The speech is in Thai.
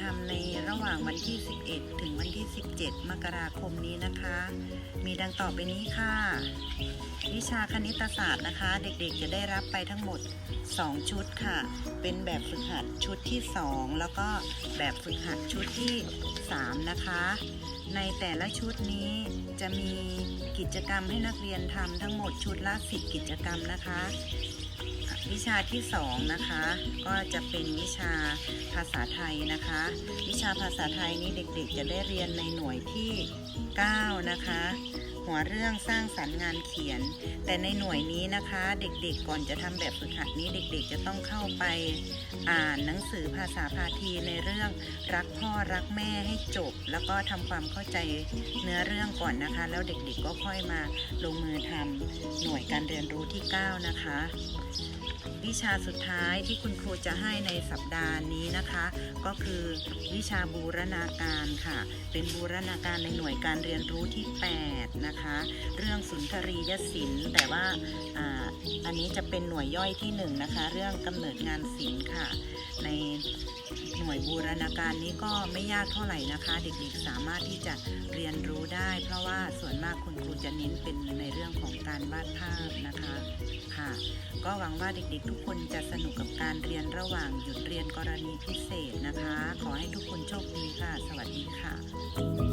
ทำในระหว่างวันที่ 11 ถึงวันที่ 17 มกราคมนี้นะคะ มีดังต่อไปนี้ค่ะ วิชาคณิตศาสตร์นะคะ เด็กๆจะได้รับไปทั้งหมด 2 ชุดค่ะ เป็นแบบฝึกหัดชุดที่ 2 แล้วก็แบบฝึกหัดชุดที่ 3 นะคะ ในแต่ละชุดนี้จะมีกิจกรรมให้นักเรียนทำทั้งหมดชุดละ 10 กิจกรรมนะคะ วิชาที่2นะคะ ก็จะเป็นวิชาภาษาไทยนะคะ วิชาภาษาไทยนี้เด็กๆ จะได้เรียนในหน่วยที่ 9 นะคะหัวเรื่องสร้างสรรค์งานเขียน แต่ในหน่วยนี้นะคะ เด็กๆก่อนจะทำแบบฝึกหัดนี้เด็กๆ จะต้องเข้าไปอ่านหนังสือภาษาพาทีในเรื่องรักพ่อรักแม่ให้จบ แล้วก็ทำความเข้าใจเนื้อเรื่องก่อนนะคะ แล้วเด็กๆก็ค่อยมาลงมือทำหน่วยการเรียนรู้ที่ 9 นะคะ วิชาสุดท้ายที่คุณครูจะให้ในสัปดาห์นี้นะคะ ก็คือวิชาบูรณาการค่ะ เป็นบูรณาการในหน่วยการเรียนรู้ที่ 8 นะคะเรื่องสุนทรียศิลป์แต่ว่าอ,อันนี้จะเป็นหน่วยย่อยที่1นะคะ เรื่องกำเนิดงานศิลป์ค่ะ ในหน่วยบูรณาการนี้ก็ไม่ยากเท่าไหร่นะคะ เด็กๆสามารถที่จะเรียนรู้ได้ เพราะว่าส่วนมากคุณครูจะเน้นเป็นในเรื่องของการวาดภาพนะคะค่ะ ก็หวังว่าเด็กๆ ทุกคนจะสนุกกับการเรียนระหว่างหยุดเรียนกรณีพิเศษนะคะ ขอให้ทุกคนโชคดีค่ะ สวัสดีค่ะ